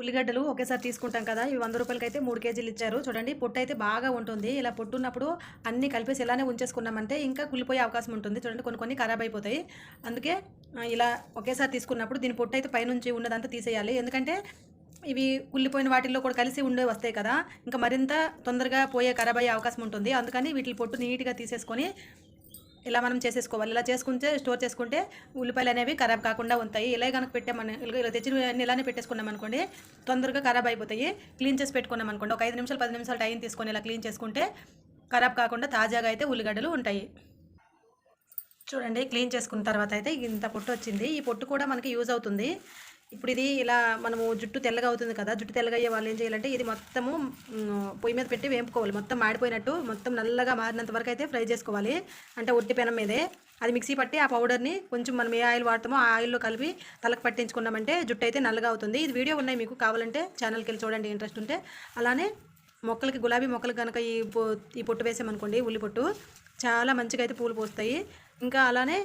ఉల్లిగడ్డలు ఒకేసారి తీసుకుంటాం కదా ఇవి వంద రూపాయలకి అయితే మూడు కేజీలు ఇచ్చారు. చూడండి పొట్టు అయితే బాగా ఉంటుంది. ఇలా పొట్టు ఉన్నప్పుడు అన్నీ కలిపేసి ఇలానే ఉంచేసుకున్నామంటే ఇంకా కుళ్ళిపోయే అవకాశం ఉంటుంది. చూడండి కొన్ని కొన్ని ఖరాబ్ అయిపోతాయి. అందుకే ఇలా ఒకేసారి తీసుకున్నప్పుడు దీని పొట్టు అయితే పైనుంచి ఉన్నదంతా తీసేయాలి. ఎందుకంటే ఇవి కుళ్ళిపోయిన వాటిల్లో కూడా కలిసి ఉండే వస్తాయి కదా. ఇంకా మరింత తొందరగా పోయే ఖరాబ్ అయ్యే అవకాశం ఉంటుంది. అందుకని వీటి పొట్టు నీట్గా తీసేసుకొని ఇలా మనం చేసేసుకోవాలి. ఇలా చేసుకుంటే స్టోర్ చేసుకుంటే ఉల్లిపాయలు అనేవి ఖరాబ్ కాకుండా ఉంటాయి. ఇలా కనుక పెట్టామని ఇలా తెచ్చి తెచ్చిన ఇలానే పెట్టేసుకున్నాం అనుకోండి తొందరగా ఖరాబ్ అయిపోతాయి. క్లీన్ చేసి పెట్టుకున్నాం అనుకోండి ఒక ఐదు నిమిషాలు పది నిమిషాలు టైం తీసుకొని ఇలా క్లీన్ చేసుకుంటే ఖరాబ్ కాకుండా తాజాగా అయితే ఉల్లిగడ్డలు ఉంటాయి. చూడండి క్లీన్ చేసుకున్న తర్వాత అయితే ఇంత పొట్టు వచ్చింది. ఈ పొట్టు కూడా మనకి యూజ్ అవుతుంది. ఇప్పుడు ఇది ఇలా మనము జుట్టు తెల్లగా అవుతుంది కదా జుట్టు తెల్లగా అయ్యే వాళ్ళు ఏం చేయాలంటే ఇది మొత్తము పొయ్యి మీద పెట్టి వేపుకోవాలి. మొత్తం మాడిపోయినట్టు మొత్తం నల్లగా మారినంత వరకు అయితే ఫ్రై చేసుకోవాలి. అంటే ఒట్టి పెనం మీదే. అది మిక్సీ పట్టి ఆ పౌడర్ని కొంచెం మనం ఏ ఆయిల్ వాడతామో ఆ ఆయిల్లో కలిపి తలకు పట్టించుకున్నామంటే జుట్టు అయితే నల్లగా అవుతుంది. ఇది వీడియో ఉన్నాయి మీకు కావాలంటే ఛానల్కి వెళ్ళి చూడండి ఇంట్రెస్ట్ ఉంటే. అలానే మొక్కలకి గులాబీ మొక్కలకు కనుక ఈ పొ ఈ పొట్టు వేసామనుకోండి ఉల్లి పొట్టు చాలా మంచిగా అయితే పూలు పోస్తాయి. ఇంకా అలానే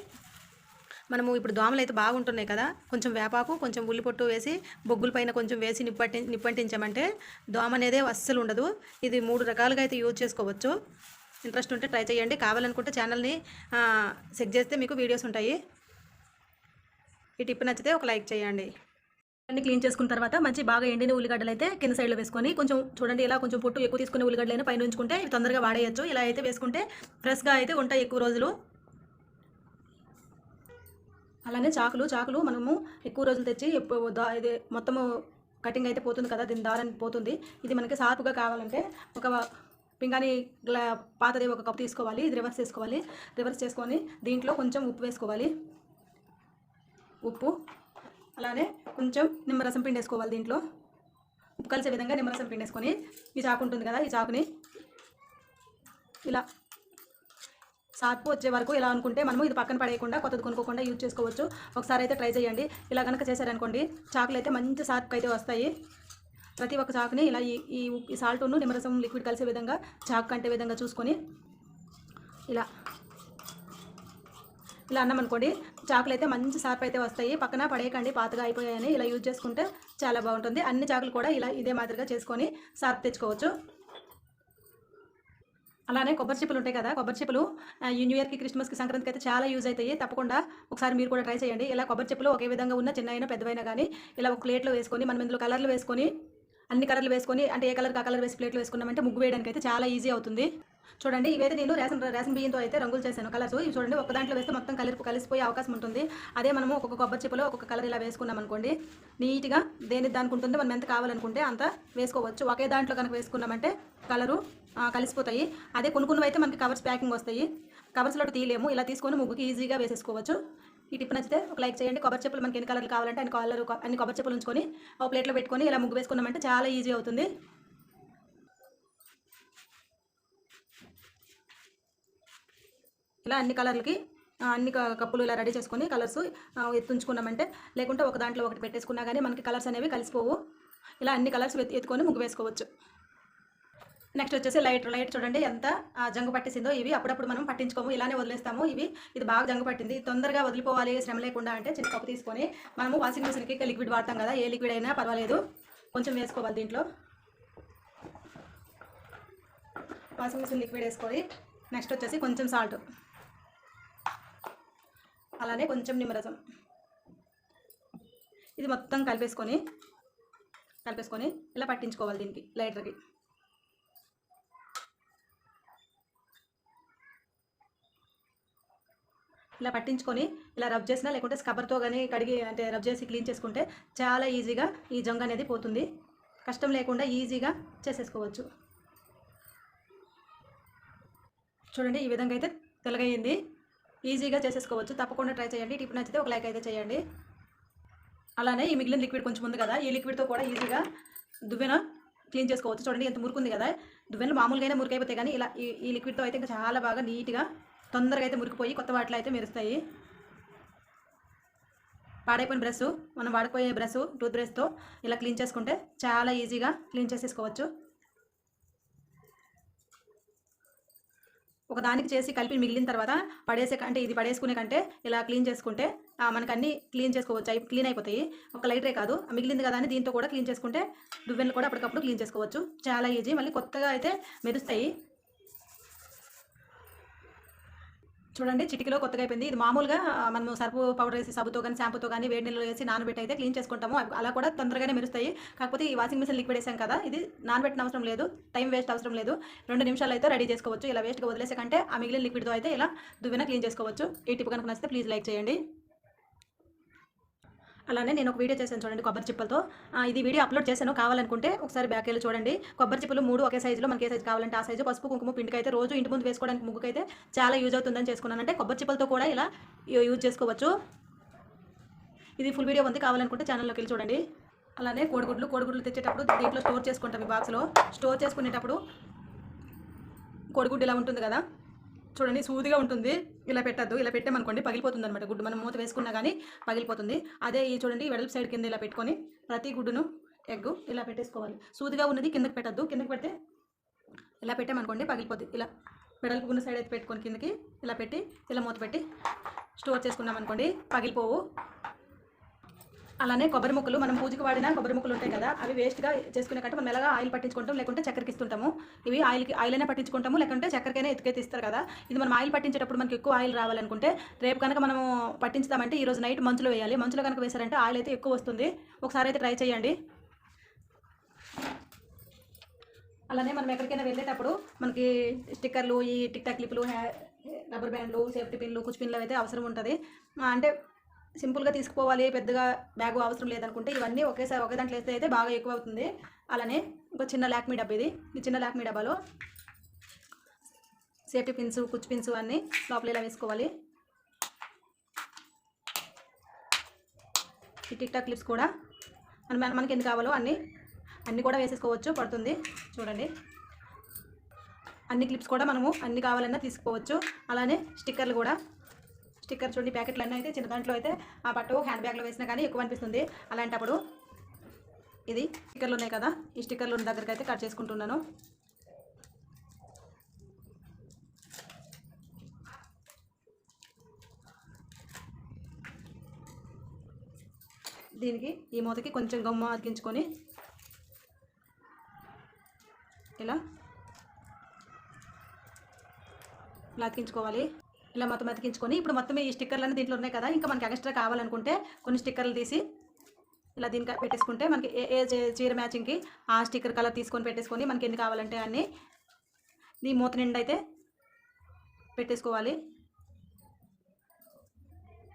మనము ఇప్పుడు దోమలు అయితే బాగుంటున్నాయి కదా కొంచెం వేపాకు కొంచెం ఉల్లి పొట్టు వేసి బొగ్గుల పైన కొంచెం వేసి నిప్పటి నిప్పంటించామంటే దోమ అనేదే అస్సలు ఉండదు. ఇది మూడు రకాలుగా అయితే యూజ్ చేసుకోవచ్చు. ఇంట్రెస్ట్ ఉంటే ట్రై చేయండి. కావాలనుకుంటే ఛానల్ని చెక్ చేస్తే మీకు వీడియోస్ ఉంటాయి. ఈ టిప్ నచ్చితే ఒక లైక్ చేయండి. అన్ని క్లీన్ చేసుకున్న తర్వాత మంచి బాగా ఎండిన ఉల్లిగడ్డలు అయితే కింద సైడ్లో వేసుకొని కొంచెం చూడండి ఇలా కొంచెం పొట్టు ఎక్కువ తీసుకునే ఉల్లిగడ్డలైనా పైన ఉంచుకుంటే ఇవి తొందరగా వాడేయచ్చు. ఇలా అయితే వేసుకుంటే ఫ్రెష్గా అయితే ఉంటాయి ఎక్కువ రోజులు. అలానే చాకులు చాకులు మనము ఎక్కువ రోజులు తెచ్చి ఇది మొత్తము కటింగ్ అయితే పోతుంది కదా దీని దారని పోతుంది. ఇది మనకి సాపుగా కావాలంటే ఒక పింగాని గ్లా పాతది ఒక కప్పు తీసుకోవాలి ఇది రివర్స్ చేసుకోవాలి. రివర్స్ చేసుకొని దీంట్లో కొంచెం ఉప్పు వేసుకోవాలి. ఉప్పు అలానే కొంచెం నిమ్మరసం పిండి వేసుకోవాలి దీంట్లో. ఉప్పు కలిసే విధంగా నిమ్మరసం పిండి వేసుకొని ఈ చాకు ఉంటుంది కదా ఈ చాకుని ఇలా సాత్పు వచ్చే వరకు ఇలా అనుకుంటే మనము ఇది పక్కన పడేయకుండా కొత్తది కొనుక్కోకుండా యూజ్ చేసుకోవచ్చు. ఒకసారి అయితే ట్రై చేయండి. ఇలా కనుక చేశారనుకోండి చాకులు అయితే మంచి సాత్పు అయితే వస్తాయి. ప్రతి ఒక్క చాకుని ఇలా ఈ ఈ ఈ సాల్ట్ను నిమ్మరసం లిక్విడ్ కలిసే విధంగా చాకు కంటే విధంగా చూసుకొని ఇలా ఇలా అన్నాం అనుకోండి చాకులు అయితే మంచి సార్పు అయితే వస్తాయి. పక్కన పడేయకండి పాతగా అయిపోయాయని ఇలా యూజ్ చేసుకుంటే చాలా బాగుంటుంది. అన్ని చాకులు కూడా ఇలా ఇదే మాదిరిగా చేసుకొని సార్పు తెచ్చుకోవచ్చు. అలానే కొబ్బరి చెప్పులు ఉంటాయి కదా కొబ్బరి చెప్పులు ఈ న్యూ ఇయర్కి క్రిస్మస్కి సంక్రాంతికి అయితే చాలా యూజ్ అవుతాయి. తప్పకుండా ఒకసారి మీరు కూడా ట్రై చేయండి. ఇలా కొబ్బరి చెప్పులు ఒకే విధంగా ఉన్న చిన్న అయినా పెద్దవైనా కానీ ఇలా ఒక ప్లేట్లో వేసుకొని మనం ఇందులో కలర్లు వేసుకొని అన్ని కలర్లు వేసుకొని అంటే ఏ కలర్ ఆ కలర్ వేసి ప్లేట్లో వేసుకున్నామంటే ముగ్గు వేయడానికి అయితే చాలా ఈజీ అవుతుంది. చూడండి ఇవైతే నేను రేషన్ రేషన్ బియ్యంతో అయితే రంగులు చేశాను. కలర్స్ ఇవి చూడండి ఒక దాంట్లో వేస్తే మొత్తం కలిపి కలిసిపోయే అవకాశం ఉంటుంది. అదే మనము ఒక్కొక్క కొబ్బరి చెప్పులో ఒక్కొక్క కలర్ ఇలా వేసుకున్నాం అనుకోండి నీట్గా దేని దానికి ఉంటుంది మనం ఎంత కావాలనుకుంటే అంత వేసుకోవచ్చు. ఒకే దాంట్లో కనుక వేసుకున్నామంటే కలరు కలిసిపోతాయి. అదే కొనుక్కున్నవి అయితే మనకి కవర్స్ ప్యాకింగ్ వస్తాయి. కవర్స్లో తీయలేము. ఇలా తీసుకొని ముగ్గుకి ఈజీగా వేసేసుకోవచ్చు. ఈ టిప్ నచ్చితే ఒక లైక్ చేయండి. కొబ్బరి చెప్పులు మనకి ఎన్ని కలర్లు కావాలంటే అన్ని కలర్ అన్ని కొబ్బరి చెప్పులు ఉంచుకొని ఒక ప్లేట్లో పెట్టుకొని ఇలా ముగ్గు వేసుకున్నామంటే చాలా ఈజీ అవుతుంది. ఇలా అన్ని కలర్లకి అన్ని కప్పులు ఇలా రెడీ చేసుకొని కలర్స్ ఎత్తుంచుకున్నామంటే లేకుంటే ఒక దాంట్లో ఒకటి పెట్టేసుకున్నా కానీ మనకి కలర్స్ అనేవి కలిసిపోవు. ఇలా అన్ని కలర్స్ ఎత్తుకొని ముగ్గు వేసుకోవచ్చు. నెక్స్ట్ వచ్చేసి లైట్ లైట్ చూడండి ఎంత జంగు పట్టేసిందో ఇవి. అప్పుడప్పుడు మనం పట్టించుకోము ఇలానే వదిలేస్తాము. ఇవి ఇది బాగా జంగు పట్టింది. తొందరగా వదిలిపోవాలి శ్రమ లేకుండా అంటే చిన్న కప్పు తీసుకొని మనము వాషింగ్ మిషన్కి లిక్విడ్ వాడతాం కదా. ఏ లిక్విడ్ అయినా పర్వాలేదు. కొంచెం వేసుకోవాలి దీంట్లో. వాషింగ్ మిషన్ లిక్విడ్ వేసుకొని నెక్స్ట్ వచ్చేసి కొంచెం సాల్ట్. అలానే కొంచెం నిమ్మరసం. ఇది మొత్తం కలిపేసుకొని కలిపేసుకొని ఇలా పట్టించుకోవాలి దీనికి లైటర్కి. ఇలా పట్టించుకొని ఇలా రబ్ చేసినా లేకుంటే స్కబ్బర్తో కానీ కడిగి అంటే రబ్ చేసి క్లీన్ చేసుకుంటే చాలా ఈజీగా ఈ జంగ్ అనేది పోతుంది. కష్టం లేకుండా ఈజీగా చేసేసుకోవచ్చు. చూడండి ఈ విధంగా అయితే తెలగయింది ఈజీగా చేసేసుకోవచ్చు. తప్పకుండా ట్రై చేయండి. టిప్ నచ్చితే ఒక లైక్ అయితే చేయండి. అలానే ఈ మిగిలిన లిక్విడ్ కొంచెం ఉంది కదా ఈ లిక్విడ్తో కూడా ఈజీగా దువ్వెన క్లీన్ చేసుకోవచ్చు. చూడండి ఎంత మురుకుంది కదా. దువ్వెనలు మామూలుగానే మురికైపోతాయి కానీ ఇలా ఈ ఈ లిక్విడ్తో అయితే ఇంకా చాలా బాగా నీట్గా తొందరగా అయితే మురికిపోయి కొత్త వాటిలో అయితే మెరుస్తాయి. పాడైపోయిన బ్రష్ మనం వాడిపోయే బ్రష్ టూత్ బ్రష్తో ఇలా క్లీన్ చేసుకుంటే చాలా ఈజీగా క్లీన్ చేసేసుకోవచ్చు. ఒకదానికి చేసి కలిపి మిగిలిన తర్వాత పడేసే కంటే ఇది పడేసుకునే కంటే ఇలా క్లీన్ చేసుకుంటే మనకు అన్ని క్లీన్ చేసుకోవచ్చు అవి క్లీన్ అయిపోతాయి. ఒక లైటరే కాదు మిగిలింది కదా అని దీంతో కూడా క్లీన్ చేసుకుంటే దువ్వెనలు కూడా అప్పటికప్పుడు క్లీన్ చేసుకోవచ్చు. చాలా ఈజీ మళ్ళీ కొత్తగా అయితే మెరుస్తాయి. చూడండి చిటికలో కొత్తగా అయిపోయింది. ఇది మామూలుగా మనం సర్పు పౌడర్ వేసి సబ్బుతో కానీ షాంపూతో కానీ వేడి నీళ్ళు వేసి నానబెట్టి అయితే క్లీన్ చేసుకుంటాము. అలా కూడా తొందరగానే మెరుస్తాయి. కాకపోతే ఈ వాషింగ్ మిషన్ లిక్విడ్ వేసాం కదా ఇది నానబెట్టిన అవసరం లేదు. టైం వేస్ట్ అవసరం లేదు. రెండు నిమిషాలు అయితే రెడీ చేసుకోవచ్చు. ఇలా వేస్ట్గా వదిలేసే కంటే ఆ మిగిలిన లిక్విడ్తో అయితే ఇలా దువ్వెన క్లీన్ చేసుకోవచ్చు. ఈ టిప్ కనుక నచ్చితే ప్లీజ్ లైక్ చేయండి. అలానే నేను ఒక వీడియో చేశాను చూడండి కొబ్బరి చిప్పలతో. ఇది వీడియో అప్లోడ్ చేశాను. కావాలనుకుంటే ఒకసారి బ్యాక్ వెళ్ళి చూడండి. కొబ్బరి చిప్పలు మూడు ఒకే సైజులో మనకి ఏ సైజు కావాలంటే ఆ సైజు పసుపు కుంకుమ పిండికైతే అయితే రోజు ఇంటి ముందు వేసుకోవడానికి ముగ్గుకైతే చాలా యూజ్ అవుతుందని చేసుకున్నాను. అంటే కొబ్బరి చిప్పలతో కూడా ఇలా యూజ్ చేసుకోవచ్చు. ఇది ఫుల్ వీడియో ఉంది. కావాలనుకుంటే ఛానల్లోకి వెళ్ళి చూడండి. అలానే కోడిగుడ్లు కోడిగుడ్లు తెచ్చేటప్పుడు దీంట్లో స్టోర్ చేసుకుంటాం ఈ బాక్స్లో స్టోర్ చేసుకునేటప్పుడు కోడిగుడ్డు ఇలా ఉంటుంది కదా. చూడండి సూదిగా ఉంటుంది. ఇలా పెట్టద్దు ఇలా పెట్టామనుకోండి పగిలిపోతుంది అనమాట గుడ్డు. మనం మూత వేసుకున్నా కానీ పగిలిపోతుంది. అదే ఈ చూడండి ఈ వెడల్పు సైడ్ కింద ఇలా పెట్టుకొని ప్రతి గుడ్డును ఎగ్ ఇలా పెట్టేసుకోవాలి. సూదిగా ఉన్నది కిందకి పెట్టద్దు. కిందకి పెడితే ఇలా పెట్టామనుకోండి పగిలిపోద్ది. ఇలా వెడల్పు ఉన్న సైడ్ అయితే పెట్టుకొని కిందకి ఇలా పెట్టి ఇలా మూత పెట్టి స్టోర్ చేసుకున్నాం అనుకోండి పగిలిపోవు. అలానే కొబ్బరి ముక్కలు మనం పూజకు వాడిన కొబ్బరి ముక్కలు ఉంటాయి కదా అవి వేస్ట్గా చేసుకునే కంటే మనం ఎలాగా ఆయిల్ పట్టించుకుంటాం లేకుంటే చక్కెరకి ఇస్తుంటాము. ఇవి ఆయిల్కి ఆయిల్ అయినా పట్టించుకుంటాము లేకుంటే చక్కెరకైనా ఎత్తుకైతే ఇస్తారు కదా. ఇది మనం ఆయిల్ పట్టించేటప్పుడు మనకి ఎక్కువ ఆయిల్ రావాలనుకుంటే రేపు కనుక మనం పట్టించుదామంటే ఈరోజు నైట్ మంచులో వేయాలి. మంచులో కనుక వేసారంటే ఆయిల్ అయితే ఎక్కువ వస్తుంది. ఒకసారి అయితే ట్రై చేయండి. అలానే మనం ఎక్కడికైనా వెళ్ళేటప్పుడు మనకి స్టిక్కర్లు ఈ టిక్టాక్ క్లిప్లు హ్యా- రబ్బర్ బ్యాండ్లు సేఫ్టీ పిన్లు కుచ్ పిన్లు అయితే అవసరం ఉంటుంది. అంటే సింపుల్గా తీసుకుపోవాలి పెద్దగా బ్యాగ్ అవసరం లేదనుకుంటే ఇవన్నీ ఒకేసారి ఒకే దాంట్లో వేస్తే అయితే బాగా ఎక్కువ అవుతుంది అలానే ఒక చిన్న లాక్మీ డబ్బా ఇది. ఈ చిన్న లాక్మీ డబ్బాలో సేఫ్టీ పిన్స్ కుచ్ పిన్స్ అన్నీ లోపల ఇలా వేసుకోవాలి. ఈ టిక్టాక్ క్లిప్స్ కూడా మన మన- మనకి ఎన్ని కావాలో అన్నీ అన్నీ కూడా వేసేసుకోవచ్చు. పడుతుంది. చూడండి. అన్ని క్లిప్స్ కూడా మనము అన్ని కావాలన్నా తీసుకోవచ్చు. అలానే స్టిక్కర్లు కూడా స్టిక్కర్ చూడండి ప్యాకెట్లు అన్నీ అయితే చిన్న దాంట్లో అయితే ఆ పట్టు హ్యాండ్ బ్యాగ్లో వేసినా కానీ ఎక్కువ అనిపిస్తుంది. అలాంటప్పుడు ఇది స్టిక్కర్లు ఉన్నాయి కదా ఈ స్టిక్కర్లు ఉన్న దగ్గరికి అయితే కట్ చేసుకుంటున్నాను. దీనికి ఈ మూతకి కొంచెం గమ్మ అతికించుకొని ఇలా ఇలా అతికించుకోవాలి. ఇలా మొత్తం అతికించుకొని ఇప్పుడు మొత్తం ఈ స్టిక్కర్లన్నీ దీంట్లో ఉన్నాయి కదా ఇంకా మనకి ఎక్స్ట్రా కావాలనుకుంటే కొన్ని స్టిక్కర్లు తీసి ఇలా దీనికి పెట్టేసుకుంటే మనకి ఏ ఏ చీర మ్యాచింగ్కి ఆ స్టిక్కర్ కలర్ తీసుకొని పెట్టేసుకొని మనకి ఎన్ని కావాలంటే అన్నీ ఈ మూత నిండా అయితే పెట్టేసుకోవాలి.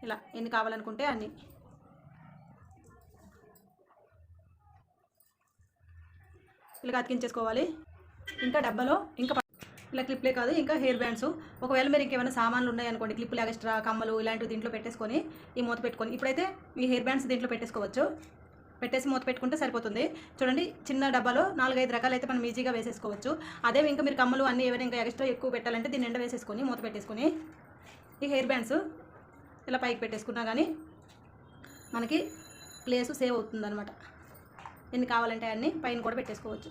ఇలా ఎన్ని కావాలనుకుంటే అన్నీ. ఇలా అతికించేసుకోవాలి. ఇంకా డబ్బాలో ఇంకా ఇలా క్లిప్లే కాదు ఇంకా హెయిర్ బ్యాండ్స్ ఒకవేళ మీరు ఇంకేమైనా సామాన్లు ఉన్నాయనుకోండి క్లిప్లు ఎక్స్ట్రా కమ్మలు ఇలాంటివి దీంట్లో పెట్టేసుకొని ఈ మూత పెట్టుకొని ఇప్పుడైతే ఈ హెయిర్ బ్యాండ్స్ దీంట్లో పెట్టేసుకోవచ్చు. పెట్టేసి మూత పెట్టుకుంటే సరిపోతుంది. చూడండి చిన్న డబ్బాలో నాలుగైదు రకాలు అయితే మనం ఈజీగా వేసేసుకోవచ్చు. అదే ఇంకా మీరు కమ్మలు అన్నీ ఏమైనా ఇంకా ఎక్స్ట్రా ఎక్కువ పెట్టాలంటే దీన్ని ఎండ వేసేసుకొని మూత పెట్టేసుకొని ఈ హెయిర్ బ్యాండ్స్ ఇలా పైకి పెట్టేసుకున్నా కానీ మనకి ప్లేస్ సేవ్ అవుతుంది ఎన్ని కావాలంటే అన్నీ పైన కూడా పెట్టేసుకోవచ్చు.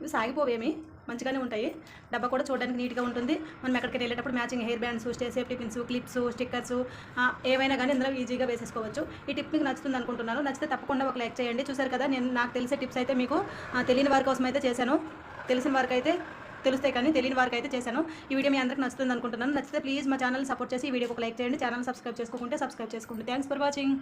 ఇవి సాగిపోవేమి? మంచిగానే ఉంటాయి. డబ్బా కూడా చూడడానికి నీట్గా ఉంటుంది. మనం ఎక్కడికి వెళ్ళేటప్పుడు matching hair bands stay safety pins clips stickers ఏవైనా కానీ ఇందులో ఈజీగా వేసేసుకోవచ్చు. ఈ టిప్ మీకు నచ్చుతుంది అనుకుంటున్నాను. నచ్చితే తప్పకుండా ఒక లైక్ చేయండి. చూసారు కదా నేను నాకు తెలిసే టిప్స్ అయితే మీకు తెలియని వారి కోసం అయితే చేశాను. తెలిసిన వారికి అయితే తెలుస్తాయి కానీ తెలియని వారికి అయితే చేశాను. ఈ వీడియో మీ అందరికి నచ్చుతుంది అనుకుంటున్నాను. నచ్చితే ప్లీజ్ మా ఛానల్ సపోర్ట్ చేసి ఈ వీడియోకి ఒక లైక్ చేయండి. ఛానల్ సబ్స్క్రైబ్ చేసుకోకుంటే సబ్స్క్రైబ్ చేసుకోండి. Thanks for watching.